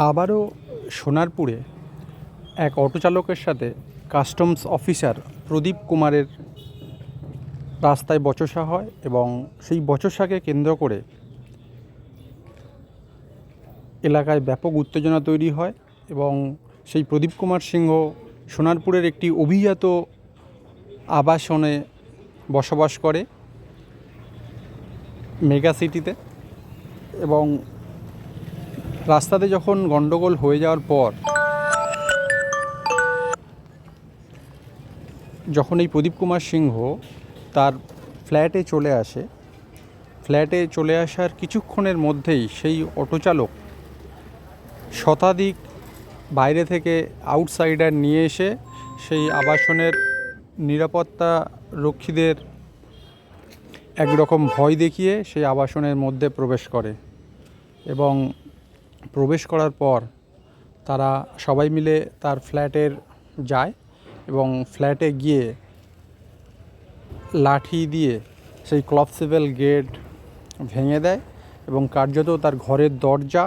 আবারও সোনারপুরে এক অটো চালকের সাথে কাস্টমস অফিসার প্রদীপ কুমারের রাস্তায় বচসা হয় এবং সেই বচসাকে কেন্দ্র করে এলাকায় ব্যাপক উত্তেজনা তৈরি হয় এবং সেই প্রদীপ কুমার সিংহ সোনারপুরের একটি অভিজাত আবাসনে বসবাস করে মেগা সিটিতে এবং রাস্তাতে যখন গন্ডগোল হয়ে যাওয়ার পর, যখন এই প্রদীপ কুমার সিংহ তার ফ্ল্যাটে চলে আসে, ফ্ল্যাটে চলে আসার কিছুক্ষণের মধ্যেই সেই অটো চালক শতাধিক বাইরে থেকে আউটসাইডার নিয়ে এসে সেই আবাসনের নিরাপত্তা রক্ষীদের একরকম ভয় দেখিয়ে সেই আবাসনের মধ্যে প্রবেশ করে এবং প্রবেশ করার পর তারা সবাই মিলে তার ফ্ল্যাটের যায় এবং ফ্ল্যাটে গিয়ে লাঠি দিয়ে সেই ক্লপসেবেল গেট ভেঙে দেয় এবং কার্যত তার ঘরের দরজা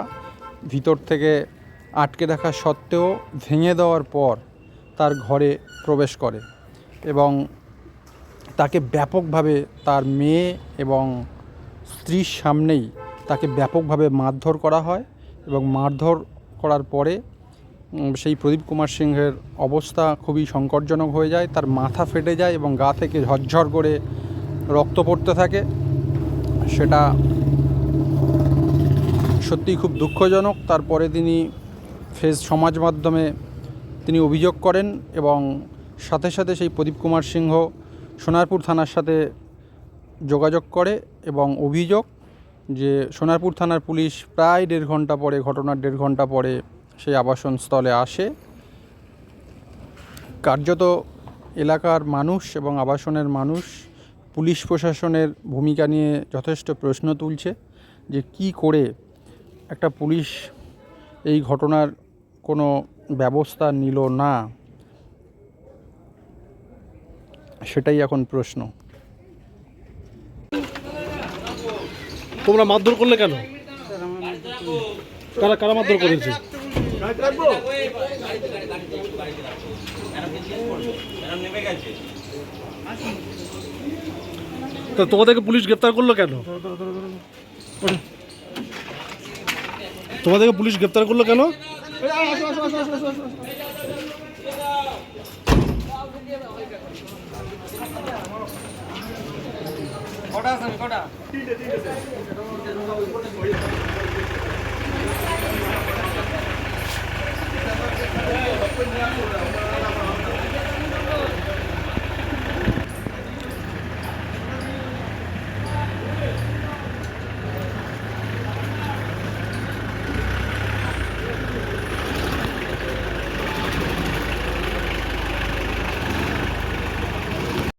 ভিতর থেকে আটকে রাখা সত্ত্বেও ভেঙে দেওয়ার পর তার ঘরে প্রবেশ করে এবং তাকে ব্যাপকভাবে তার মেয়ে এবং স্ত্রীর সামনেই তাকে ব্যাপকভাবে মারধর করা হয়। এবং মারধর করার পরে সেই প্রদীপ কুমার সিংহের অবস্থা খুবই সংকটজনক হয়ে যায়। তার মাথা ফেটে যায় এবং গা থেকে ঝরঝর করে রক্ত পড়তে থাকে। সেটা সত্যিই খুব দুঃখজনক। তারপরে তিনি ফেস সমাজ মাধ্যমে তিনি অভিযোগ করেন এবং সাথে সাথে সেই প্রদীপ কুমার সিংহ সোনারপুর থানার সাথে যোগাযোগ করে এবং অভিযোগ যে সোনারপুর থানার পুলিশ প্রায় দেড় ঘণ্টা পরে, ঘটনার দেড় ঘণ্টা পরে সেই আবাসন স্থলে আসে। কার্যত এলাকার মানুষ এবং আবাসনের মানুষ পুলিশ প্রশাসনের ভূমিকা নিয়ে যথেষ্ট প্রশ্ন তুলছে যে কি করে একটা পুলিশ এই ঘটনার কোনো ব্যবস্থা নিল না, সেটাই এখন প্রশ্ন। তোমরা মারধর করলে কেন? কারা কারা মারধর করেছে? তোমাদেরকে পুলিশ গ্রেপ্তার করল কেন? তোমাদেরকে পুলিশ গ্রেপ্তার করল কেন? কটা আছে কটা?